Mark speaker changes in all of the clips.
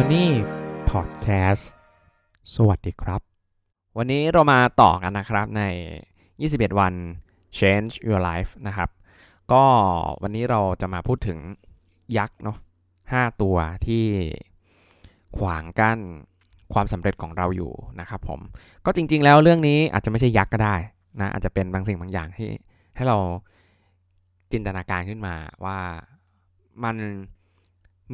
Speaker 1: Money Podcast สวัสดีครับ วันนี้เรามาต่อกันนะครับใน 21 วัน Change Your Life นะครับ ก็วันนี้เราจะมาพูดถึงยักษ์เนาะ5ตัวที่ขวางกั้นความสำเร็จของเราอยู่นะครับผม ก็จริงๆแล้วเรื่องนี้อาจจะไม่ใช่ยักษ์ก็ได้นะอาจจะเป็นบางสิ่งบางอย่างที่ให้เราจินตนาการขึ้นมาว่ามัน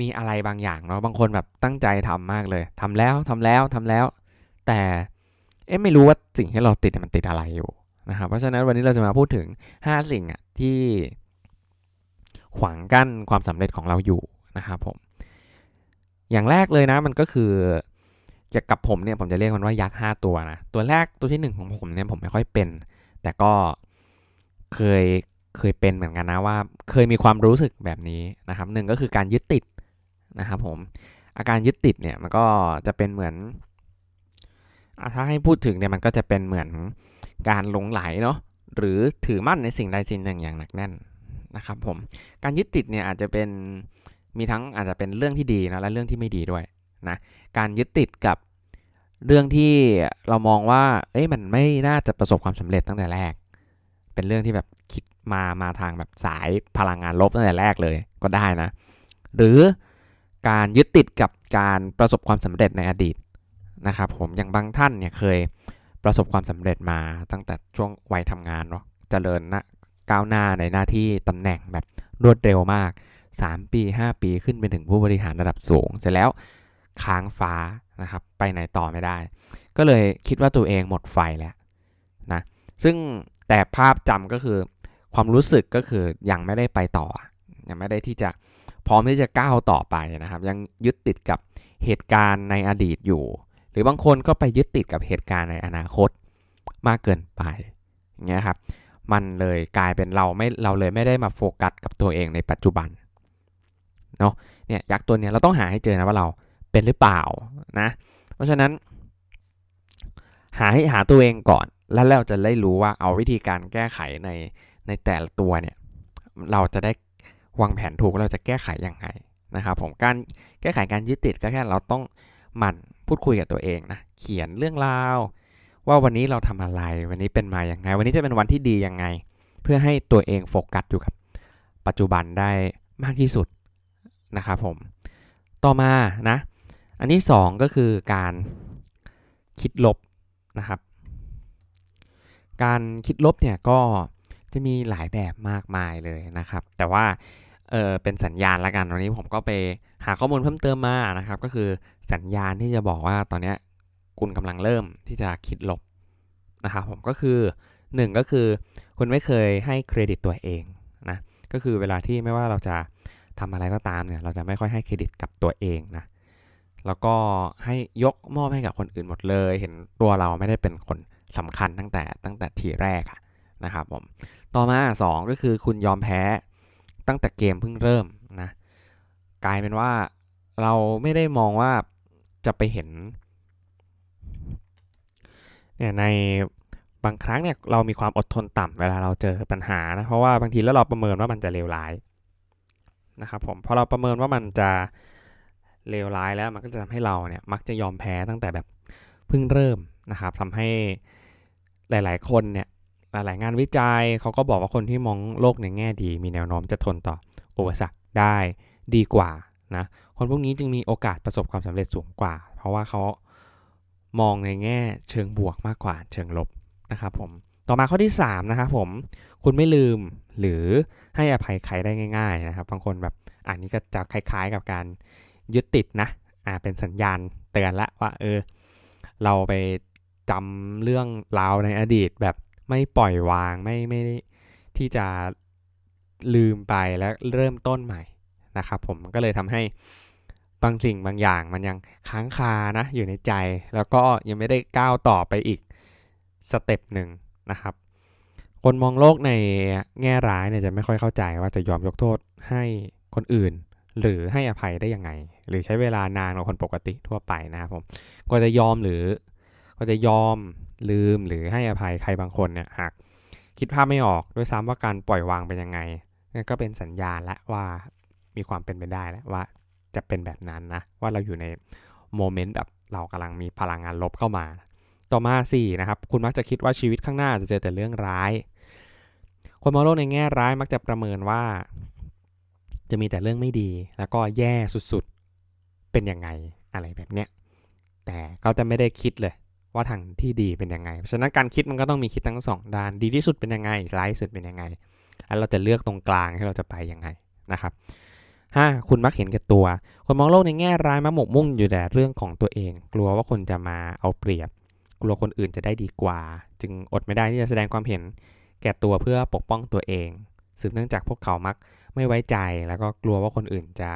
Speaker 1: มีอะไรบางอย่างเนาะบางคนแบบตั้งใจทำมากเลยทำแล้วทำแล้วทำแล้ว แต่เอ๊ะไม่รู้ว่าสิ่งที่เราติดมันติดอะไรอยู่นะครับเพราะฉะนั้นวันนี้เราจะมาพูดถึง 5 สิ่งอะที่ขวางกั้นความสำเร็จของเราอยู่นะครับผม อย่างแรกเลยนะมันก็คือจะกับผมเนี่ยผมจะเรียกมันว่ายักษ์5ตัวนะตัวแรกตัวที่ 1 ของผมเนี่ยผมไม่ค่อยเป็น แต่ก็เคยเคยเป็นเหมือนกันนะว่า เคยมีความรู้สึกแบบนี้นะครับหนึ่งก็คือการยึดติด นะครับผมอาการยึดติดเนี่ยมันก็จะเป็นเหมือนอถ้าให้พูดถึงเนี่ยมันก็จะเป็นเหมือนการหลงไหลเนาะหรือถือมั่นในสิ่งใดสิ่งหนึ่งอย่างหนักแน่นนะครับผมการยึดติดเนี่ยอาจจะเป็นมีทั้งอาจจะเป็นเรื่องที่ดีนะและเรื่องที่ไม่ดีด้วยนะการยึดติดกับเรื่องที่เรามองว่าเอ้ยมันไม่น่าจะประสบความสำเร็จตั้งแต่แรก เป็นเรื่องที่แบบคิดมามาทางแบบสายพลังงานลบตั้งแต่แรกเลยก็ได้นะ หรือ การยึดติดกับการประสบความสำเร็จในอดีตนะครับผมอย่างบางท่านเนี่ยเคยประสบความสำเร็จมาตั้งแต่ช่วงวัยทำงานเนาะเจริญนะก้าวหน้าในหน้าที่ตำแหน่งแบบรวดเร็วมาก 3 ปี 5 ปีขึ้นไปถึงผู้บริหารระดับสูง เสร็จแล้วค้างฟ้านะครับไปไหนต่อไม่ได้ ก็เลยคิดว่าตัวเองหมดไฟแล้วนะซึ่งแต่ภาพจำก็คือความรู้สึกก็คือยังไม่ได้ไปต่อ ยังไม่ได้ที่จะ พร้อมที่จะก้าวต่อไปนะครับ ยังยึดติดกับเหตุการณ์ในอดีตอยู่ หรือบางคนก็ไปยึดติดกับเหตุการณ์ในอนาคตมากเกินไปอย่างเงี้ยครับมันเลยกลายเป็นเราไม่เราเลยไม่ได้มาโฟกัสกับตัวเองในปัจจุบันเนาะเนี่ยยักษ์ตัวเนี้ยเราต้องหาให้เจอนะว่าเราเป็นหรือเปล่านะเพราะฉะนั้น หาให้หาตัวเองก่อน แล้วเราจะได้รู้ว่าเอาวิธีการแก้ไขในในแต่ละตัวเนี่ยเราจะได้ วางแผนถูกเราจะแก้ไขยังไงนะครับผมการแก้ไขการยึดติดก็แค่เราต้องหมั่นพูดคุยกับตัวเองนะเขียนเรื่องราว ว่าวันนี้เราทำอะไร วันนี้เป็นมาอย่างไง วันนี้จะเป็นวันที่ดียังไง เพื่อให้ตัวเองโฟกัสอยู่กับปัจจุบันได้มากที่สุดนะครับผมต่อมานะอันที่ 2 ก็คือการคิดลบนะครับ การคิดลบเนี่ยก็จะมีหลายแบบมากมายเลยนะครับ แต่ว่า เออเป็นสัญญาณละกันวันนี้ผมก็ไปหาข้อมูลเพิ่มเติมมานะครับ ก็คือสัญญาณที่จะบอกว่าตอนนี้คุณกำลังเริ่มที่จะคิดลบนะครับผมก็คือ 1 ก็คือคุณไม่เคยให้เครดิตตัวเองนะก็คือเวลาที่ไม่ว่าเราจะทำอะไรก็ตามเนี่ยเราจะไม่ค่อยให้เครดิตกับตัวเองนะแล้วก็ให้ยกมอบให้กับคนอื่นหมดเลย เห็นตัวเราไม่ได้เป็นคนสำคัญตั้งแต่ตั้งแต่ทีแรกนะครับผมต่อมา 2 ก็คือคุณยอมแพ้ ตั้งแต่เกมเพิ่งเริ่มนะกลายเป็นว่าเราไม่ได้มองว่าจะไปเห็นเนี่ยในบางครั้งเนี่ยเรามีความอดทนต่ำเวลาเราเจอปัญหานะเพราะว่าบางทีแล้วเราประเมินว่ามันจะเลวร้ายนะครับผมพอเราประเมินว่ามันจะเลวร้ายแล้วมันก็จะทำให้เราเนี่ยมักจะยอมแพ้ตั้งแต่แบบเพิ่งเริ่มนะครับทำให้หลาย ๆ คนเนี่ย หลายๆงานวิจัยเขาก็บอกว่าคนที่มองโลกในแง่ดี มีแนวโน้มจะทนต่ออุปสรรคได้ดีกว่านะคนพวกนี้จึงมีโอกาสประสบความสำเร็จสูงกว่า เพราะว่าเขามองในแง่เชิงบวกมากกว่าเชิงลบนะครับผมต่อมาข้อที่3นะครับผมคุณไม่ลืมหรือให้อภัยใครได้ง่าย ๆ นะครับ บางคนแบบอันนี้ก็จะคล้ายๆกับการยึดติดนะอ่าเป็นสัญญาณเตือนละว่าเออเราไปจำเรื่องราวในอดีตแบบ ไม่ปล่อยวางไม่ไม่ที่จะลืมไปแล้วเริ่มต้นใหม่นะครับผมก็เลยทำให้บางสิ่งบางอย่างมันยังค้างคานะอยู่ในใจ แล้วก็ยังไม่ได้ก้าวต่อไปอีกสเต็ปหนึ่งนะครับ คนมองโลกในแง่ร้ายเนี่ยจะไม่ค่อยเข้าใจว่าจะยอมยกโทษให้คนอื่น หรือให้อภัยได้ยังไง หรือใช้เวลานานกว่าคนปกติทั่วไปนะครับผมก็จะยอมหรือ ก็จะยอมลืมหรือให้อภัยใครบางคนเนี่ยหากคิดภาพไม่ออกด้วยซ้ำว่าการปล่อยวางเป็นยังไงก็เป็นสัญญาณและว่ามีความเป็นไปได้แล้วว่าจะเป็นแบบนั้นนะ ว่าเราอยู่ในโมเมนต์แบบเรากำลังมีพลังงานลบเข้ามา ต่อมา4นะครับ คุณมักจะคิดว่าชีวิตข้างหน้าจะเจอแต่เรื่องร้าย คนมองโลกในแง่ร้ายมักจะประเมินว่า จะมีแต่เรื่องไม่ดี แล้วก็แย่สุดๆ เป็นยังไงอะไรแบบเนี้ย แต่ก็จะไม่ได้คิดเลย ว่าทางที่ดีเป็นยังไง เพราะฉะนั้นการคิดมันก็ต้องมีคิดทั้งสองด้าน ดีที่สุดเป็นยังไงร้ายสุดเป็นยังไง แล้วเราจะเลือกตรงกลางที่เราจะไปยังไงนะครับ 5. คุณมักเห็นแก่ตัว คนมองโลกในแง่ร้ายมักหมกมุ่นอยู่แต่เรื่องของตัวเอง กลัวว่าคนจะมาเอาเปรียบ กลัวคนอื่นจะได้ดีกว่า จึงอดไม่ได้ที่จะแสดงความเห็นแก่ตัวเพื่อปกป้องตัวเอง สืบเนื่องจากพวกเขามักไม่ไว้ใจ แล้วก็กลัวว่าคนอื่นจะ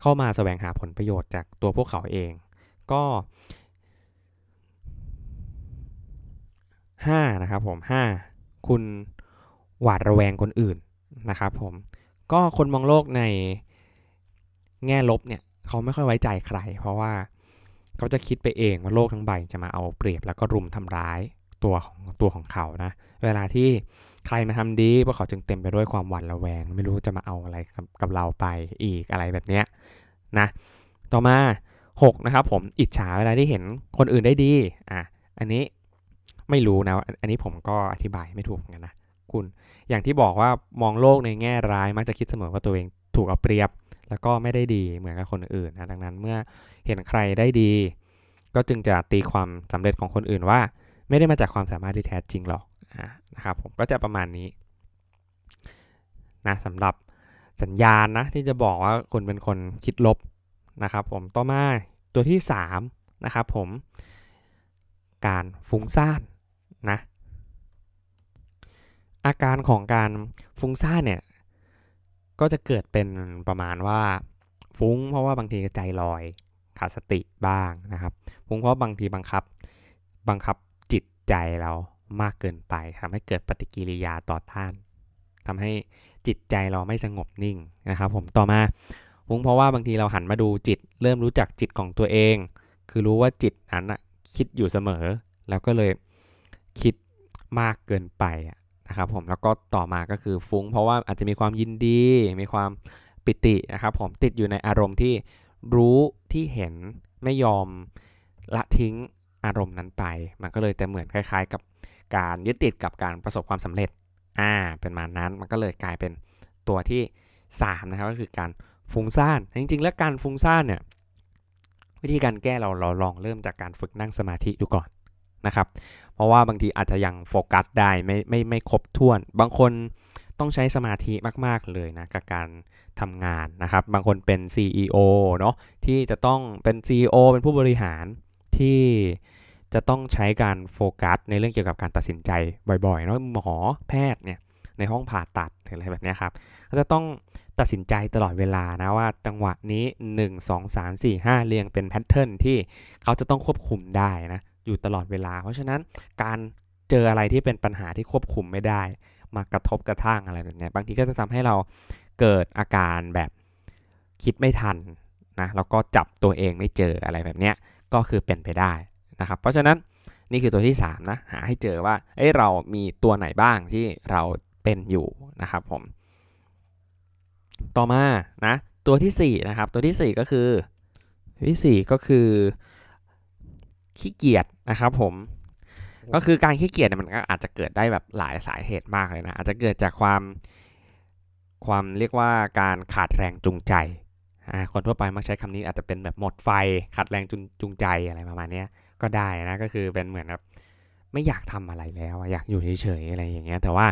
Speaker 1: เข้ามาแสวงหาผลประโยชน์จากตัวพวกเขาเอง ก็ 5นะครับผม5คุณหวาดระแวงคนอื่นนะครับผมก็คนมองโลกในแง่ลบเนี่ยเขาไม่ค่อยไว้ใจใคร เพราะว่าเขาจะคิดไปเองว่าโลกทั้งใบจะมาเอาเปรียบแล้วก็รุมทำร้ายตัวของตัวของเขานะเวลาที่ใครมาทำดีพวกเขาจึงเต็มไปด้วยความหวาดระแวง ไม่รู้จะมาเอาอะไรกับกับเราไปอีกอะไรแบบเนี้ยนะต่อมา6นะครับผมอิจฉาเวลาที่เห็นคนอื่นได้ดีอะอันนี้ ไม่รู้นะ อันนี้ผมก็อธิบายไม่ถูกเหมือนกันนะคุณ อย่างที่บอกว่ามองโลกในแง่ร้ายมักจะคิดเสมอว่าตัวเองถูกเอาเปรียบ แล้วก็ไม่ได้ดีเหมือนกับคนอื่นนะดังนั้นเมื่อเห็นใครได้ดี ก็จึงจะตีความสำเร็จของคนอื่นว่า ไม่ได้มาจากความสามารถที่แท้จริงหรอกนะครับผมก็จะประมาณนี้นะสำหรับสัญญาณนะที่จะบอกว่าคุณเป็นคนคิดลบนะครับผมต่อมาตัวที่3นะครับผมการฟุ้งซ่าน นะ อาการของการฟุ้งซ่านเนี่ย ก็จะเกิดเป็นประมาณว่าฟุ้งเพราะว่าบางทีใจลอยขาดสติบ้างนะครับ ฟุ้งเพราะบางทีบังคับบังคับจิตใจเรามากเกินไปทำให้เกิดปฏิกิริยาต่อต้านทำให้จิตใจเราไม่สงบนิ่งนะครับ ผมต่อมาฟุ้งเพราะว่าบางทีเราหันมาดูจิต เริ่มรู้จักจิตของตัวเอง คือรู้ว่าจิตนั้นคิดอยู่เสมอ แล้วก็เลย คิดมากเกินไปนะครับผมแล้วก็ต่อมาก็คือฟุ้ง เพราะว่าอาจจะมีความยินดี มีความปิตินะครับผมติดอยู่ในอารมณ์ที่รู้ที่เห็นไม่ยอมละทิ้งอารมณ์นั้นไป มันก็เลยแต่เหมือนคล้าย ๆ กับการยึดติดกับการประสบความสำเร็จอ่าเป็นมานั้นมันก็เลยกลายเป็นตัวที่3นะครับก็คือการฟุ้งซ่านจริง ๆ แล้วการฟุ้งซ่านเนี่ยวิธีการแก้เราเราลองเริ่มจากการฝึกนั่งสมาธิดูก่อน นะครับ เพราะว่าบางทีอาจจะยังโฟกัสได้ไม่ไม่ไม่ครบถ้วน บางคนต้องใช้สมาธิมาก ๆ เลยนะกับการทำงานนะครับ บางคนเป็น CEO เนาะที่จะต้องเป็น CEO เป็นผู้บริหารที่จะต้องใช้การโฟกัสในเรื่องเกี่ยวกับการตัดสินใจบ่อยๆเนาะหมอแพทย์เนี่ยในห้องผ่าตัดหรืออะไรแบบนี้ครับก็จะต้องตัดสินใจตลอดเวลานะว่าจังหวะนี้ 1 2 3 4 5 เรียงเป็นแพทเทิร์นที่เขาจะต้องควบคุมได้นะ อยู่ตลอดเวลา เพราะฉะนั้นการเจออะไรที่เป็นปัญหาที่ควบคุมไม่ได้ มากระทบกระทั่งอะไรแบบนี้บางทีก็จะทำให้เราเกิดอาการแบบคิดไม่ทันนะแล้วก็จับตัวเองไม่เจออะไรแบบนี้ก็คือเป็นไปได้นะครับ เพราะฉะนั้นนี่คือตัวที่3นะหาให้เจอว่าเอ้เรามีตัวไหนบ้างที่เราเป็นอยู่นะครับผมต่อมานะตัวที่4นะครับตัวที่ 4 ก็คือตัวที่ 4 ก็คือ ขี้เกียจนะครับผมก็คือการขี้เกียจเนี่ยมันก็อาจจะเกิดได้แบบหลายสาเหตุมากเลยนะ อาจจะเกิดจากความความเรียกว่าการขาดแรงจูงใจคนทั่วไปมักใช้คำนี้อาจจะเป็นแบบหมดไฟขาดแรงจูงใจอะไรประมาณนี้ก็ได้นะก็คือเป็นเหมือนแบบไม่อยากทำอะไรแล้วอยากอยู่เฉยๆอะไรอย่างเงี้ยแต่ว่า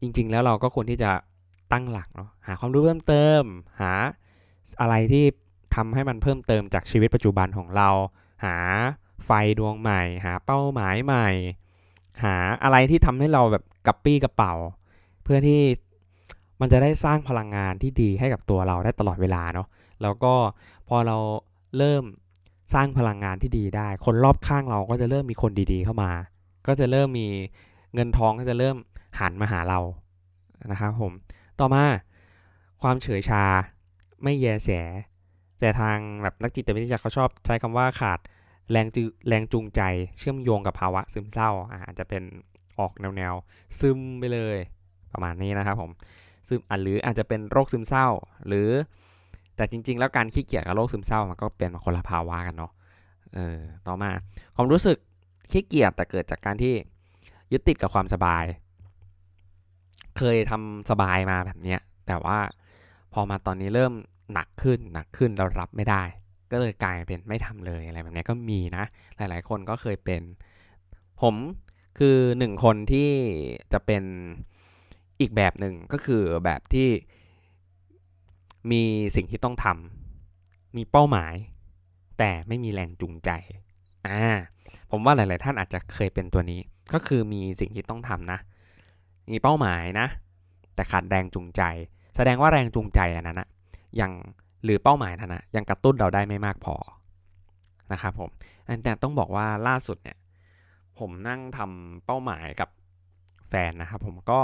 Speaker 1: จริง ๆ แล้วเราก็ควรที่จะตั้งหลักเนาะหาความรู้เพิ่มเติม หาอะไรที่ทำให้มันเพิ่มเติมจากชีวิตปัจจุบันของเรา หาไฟดวงใหม่ หาเป้าหมายใหม่ หาอะไรที่ทำให้เราแบบกับปี้กระเป๋า เพื่อที่มันจะได้สร้างพลังงานที่ดีให้กับตัวเราได้ตลอดเวลาเนาะแล้วก็พอเราเริ่มสร้างพลังงานที่ดีได้ คนรอบข้างเราก็จะเริ่มมีคนดีๆเข้ามา ก็จะเริ่มมีเงินทองก็จะเริ่มหันมาหาเรานะครับผม ต่อมาความเฉยชาไม่แยแส แต่ทางแบบนักจิตวิทยาเขาชอบใช้คำว่าขาดแรงจูแรงจูงใจเชื่อมโยงกับภาวะซึมเศร้าอาจจะเป็นออกแนวแนวซึมไปเลยประมาณนี้นะครับผมซึมหรืออาจจะเป็นโรคซึมเศร้า หรือ แต่จริง ๆ แล้วการขี้เกียจกับโรคซึมเศร้ามันก็เป็นคนละภาวะกันเนาะเออต่อมาความรู้สึกขี้เกียจแต่เกิดจากการที่ยึดติดกับความสบาย เคยทำสบายมาแบบเนี้ยแต่ว่า พอมาตอนนี้เริ่มหนักขึ้นหนักขึ้นเรารับไม่ได้ ก็เลยกลายเป็นไม่ทำเลยอะไรแบบนี้ก็มีนะ หลายๆ คนก็เคยเป็น ผมคือหนึ่งคนที่จะเป็นอีกแบบหนึ่งก็คือแบบที่มีสิ่งที่ต้องทำมีเป้าหมาย แต่ไม่มีแรงจูงใจอ่าผมว่าหลาย ๆ ท่านอาจจะเคยเป็นตัวนี้ ก็คือมีสิ่งที่ต้องทำนะ มีเป้าหมายนะ แต่ขาดแรงจูงใจ ดงว่าแรงจูงใจอันนั้นนะยังหรือเป้าหมายนั้นนะยังกระตุ้นเราได้ไม่มากพอนะครับผมแต่ต้องบอกว่าล่าสุดเนี่ยผมนั่งทำเป้าหมายกับแฟนนะครับผมก็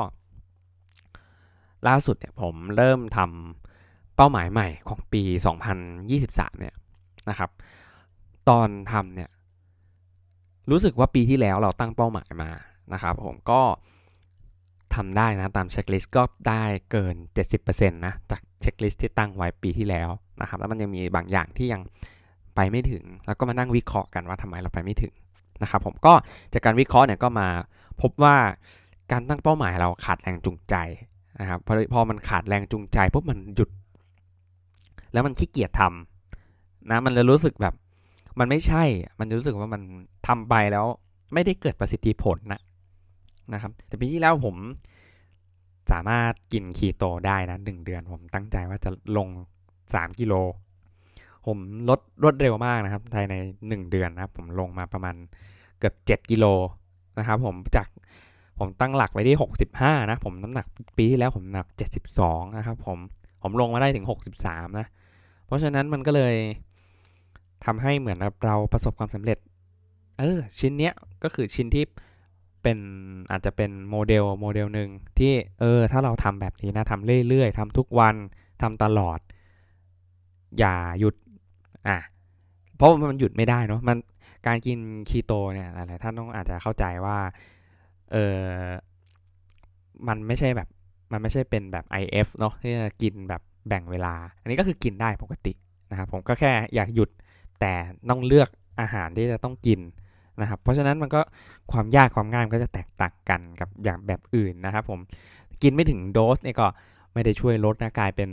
Speaker 1: ล่าสุดเนี่ยผมเริ่มทำเป้าหมายใหม่ของปี 2023 เนี่ยนะครับ ตอนทำเนี่ยรู้สึกว่าปีที่แล้วเราตั้งเป้าหมายมานะครับ ผมก็ ทำได้นะตามเช็คลิสต์ก็ได้เกิน 70%นะจากเช็คลิสต์ที่ตั้งไว้ปีที่แล้วนะครับแล้วมันยังมีบางอย่างที่ยังไปไม่ถึง แล้วก็มานั่งวิเคราะห์กันว่าทำไมเราไปไม่ถึงนะครับผมก็จากการวิเคราะห์เนี่ยก็มาพบว่าการตั้งเป้าหมายเราขาดแรงจูงใจนะครับพอพอมันขาดแรงจูงใจปุ๊บมันหยุด แล้วมันขี้เกียจทำนะมันเลยรู้สึกแบบมันไม่ใช่มันรู้สึกว่ามันทำไปแล้วไม่ได้เกิดประสิทธิผลนะ นะครับ แต่ปีที่แล้วผมสามารถกินคีโตได้นะหนึ่งเดือน ผมตั้งใจว่าจะลง 3 กิโล ผมลดรวดเร็วมากนะครับภายใน 1 เดือนนะครับผมลงมาประมาณเกือบ 7 กิโลนะครับผมจากผมตั้งหลักไว้ที่ 65 นะ ผมน้ำหนักปีที่แล้วผมหนัก 72 นะครับผมผมลงมาได้ถึง 63 นะ เพราะฉะนั้นมันก็เลยทำให้เหมือนเราประสบความสำเร็จ เออ ชิ้นเนี้ยก็คือชิ้นที่ เป็นอาจจะเป็นโมเดลโมเดลหนึ่งที่เออถ้าเราทำแบบนี้นะทำเรื่อยๆทำทุกวันทำตลอด อย่าหยุดอะเพราะมันหยุดไม่ได้เนาะมันการกินคีโตเนี่ยหลายๆท่านต้องอาจจะเข้าใจว่าเออมันไม่ใช่แบบมันไม่ใช่เป็นแบบ IF เนาะที่จะกินแบบแบ่งเวลา อันนี้ก็คือกินได้ปกตินะครับผมก็แค่อยากหยุดแต่ต้องเลือกอาหารที่จะต้องกิน นะครับ เพราะฉะนั้นมันก็ความยากความง่ายก็จะแตกต่างกันกับอย่างแบบอื่นนะครับผมกินไม่ถึงโดสเนี่ยก็ไม่ได้ช่วยลดนะกลายเป็น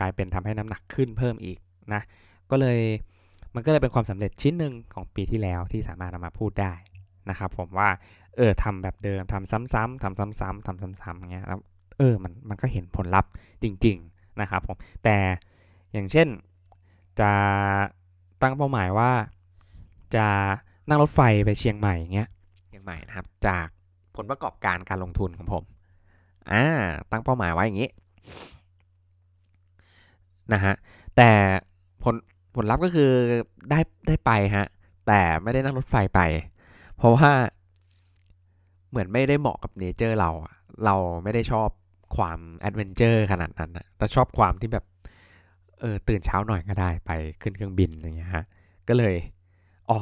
Speaker 1: กลายเป็นทำให้น้ำหนักขึ้นเพิ่มอีกนะก็เลยมันก็เลยเป็นความสำเร็จชิ้นหนึ่งของปีที่แล้วที่สามารถนำมาพูดได้นะครับผมว่าเออทำแบบเดิมทำซ้ำๆทำซ้ำๆทำซ้ำๆอย่างเงี้ยแล้วเออมันมันก็เห็นผลลัพธ์จริง ๆนะครับผมแต่อย่างเช่นจะตั้งเป้าหมายว่าจะ นั่งรถไฟไปเชียงใหม่เงี้ยเชียงใหม่นะครับ จากผลประกอบการการลงทุนของผมอ่าตั้งเป้าหมายไว้อย่างนี้นะฮะแต่ผลผลลัพธ์ก็คือได้ได้ไปฮะแต่ไม่ได้นั่งรถไฟไป เพราะว่าเหมือนไม่ได้เหมาะกับเนเจอร์เรา เราไม่ได้ชอบความแอดเวนเจอร์ขนาดนั้นนะเราชอบความที่แบบเออตื่นเช้าหน่อยก็ได้ไปขึ้นเครื่องบินอย่างเงี้ยฮะก็เลยอ๋อ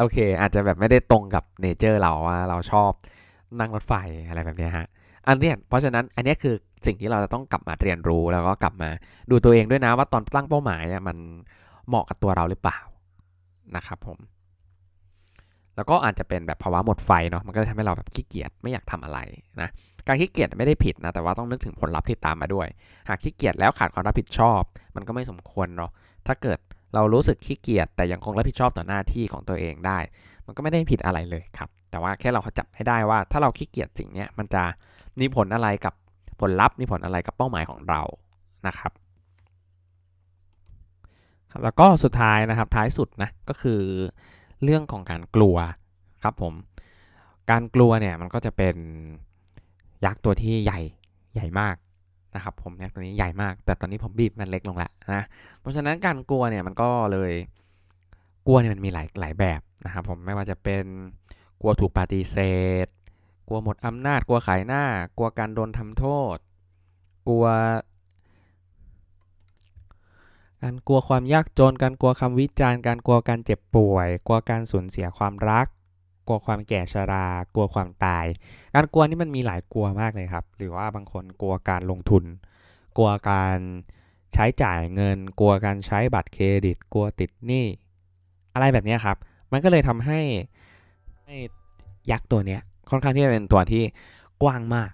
Speaker 1: โอเค อาจจะแบบไม่ได้ตรงกับเนเจอร์เราว่าเราชอบนั่งรถไฟอะไรแบบนี้ฮะอันนี้เพราะฉะนั้นอันนี้คือสิ่งที่เราจะต้องกลับมาเรียนรู้แล้วก็กลับมาดูตัวเองด้วยนะว่าตอนตั้งเป้าหมายเนี่ยมันเหมาะกับตัวเราหรือเปล่านะครับผม แล้วก็อาจจะเป็นแบบภาวะหมดไฟเนาะมันก็จะทำให้เราแบบขี้เกียจไม่อยากทำอะไรนะการขี้เกียจไม่ได้ผิดนะแต่ว่าต้องนึกถึงผลลัพธ์ที่ตามมาด้วย หากขี้เกียจแล้วขาดความรับผิดชอบ มันก็ไม่สมควรเนาะถ้าเกิด เรารู้สึกขี้เกียจแต่ยังคงรับผิดชอบต่อหน้าที่ของตัวเองได้ มันก็ไม่ได้ผิดอะไรเลยครับ แต่ว่าแค่เราจับให้ได้ว่า ถ้าเราขี้เกียจสิ่งนี้มันจะมีผลอะไรกับผลลัพธ์มีผลอะไรกับเป้าหมายของเรานะครับแล้วก็สุดท้ายนะครับท้ายสุดนะก็คือเรื่องของการกลัวครับผมการกลัวเนี่ยมันก็จะเป็นยักษ์ตัวที่ใหญ่ใหญ่มาก นะครับผมยักษ์ตัวนี้ใหญ่มาก แต่ตอนนี้ผมบีบมันเล็กลงล้วนะเพราะฉะนั้นการกลัวเนี่ยมันก็เลยกลัวเนี่ยมันมีหลายหลายแบบนะครับผมไม่ว่าจะเป็นกลัวถูกปฏิเสธ กลัวหมดอำนาจ กลัวขายหน้า กลัวการโดนทำโทษ กลัว การกลัวความยากจน การกลัวคำวิจารณ์ การกลัวการเจ็บป่วย กลัวการสูญเสียความรัก ลัวความแก่ชรา กลัวความตาย การกลัวนี่มันมีหลายกลัวมากเลยครับ หรือว่าบางคนกลัวการลงทุน กลัวการใช้จ่ายเงิน กลัวการใช้บัตรเครดิต กลัวติดหนี้ อะไรแบบนี้ครับ มันก็เลยทำให้ให้ยักษ์ตัวเนี้ยค่อนข้างที่จะเป็นตัวที่กว้างมาก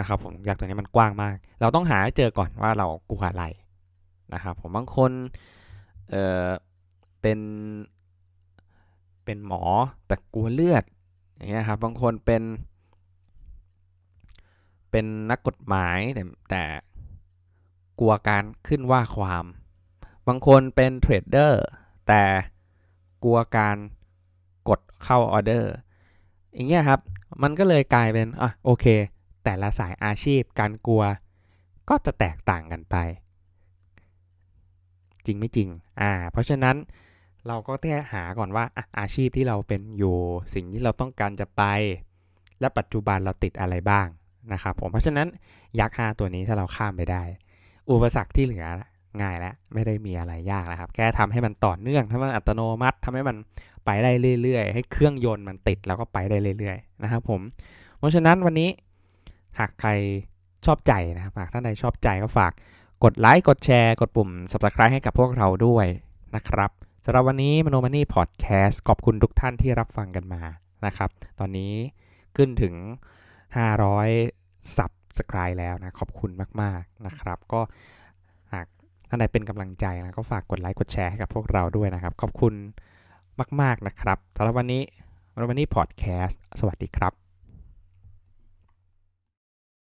Speaker 1: นะครับผมยักษ์ตัวนี้มันกว้างมาก เราต้องหาเจอก่อนว่าเรากลัวอะไรนะครับผมบางคนเออเป็น เป็นหมอแต่กลัวเลือดอย่างเงี้ยครับบางคนเป็นเป็นนักกฎหมายแต่แต่กลัวการขึ้นว่าความ บางคนเป็นเทรดเดอร์แต่กลัวการกดเข้าออเดอร์อย่างเงี้ยครับ มันก็เลยกลายเป็นอะโอเค แต่ละสายอาชีพการกลัวก็จะแตกต่างกันไป จริงไม่จริงอ่าเพราะฉะนั้น เราก็แค่หาก่อนว่าออาชีพที่เราเป็นอยู่สิ่งที่เราต้องการจะไป และปัจจุบันเราติดอะไรบ้างนะครับผมเพราะฉะนั้นยักษ์ห้าตัวนี้ถ้าเราข้ามไปได้ อุปสรรคที่เหลือง่ายแล้วไม่ได้มีอะไรยากแล้วครับ แค่ทำให้มันต่อเนื่องทำให้มันอัตโนมัติทำให้มันไปได้เรื่อยๆ ให้เครื่องยนต์มันติดแล้วก็ไปได้เรื่อยๆนะครับผมเพราะฉะนั้นวันนี้หากใครชอบใจนะครับหากท่านใดชอบใจก็ฝากกดไลค์กดแชร์ กดปุ่ม subscribe ให้กับพวกเราด้วยนะครับ สำหรับวันนี้มโนมันนี่พอดแคสต์ขอบคุณทุกท่านที่รับฟังกันมานะครับ ตอนนี้ขึ้นถึง 500 สับสกายแล้วนะขอบคุณมาก ๆ นะครับ ก็หากท่านใดเป็นกำลังใจนะก็ฝากกดไลค์กดแชร์ให้กับพวกเราด้วยนะครับ ขอบคุณมาก ๆ นะครับสำหรับวันนี้วันนี้พอดแคสต์สวัสดีครับ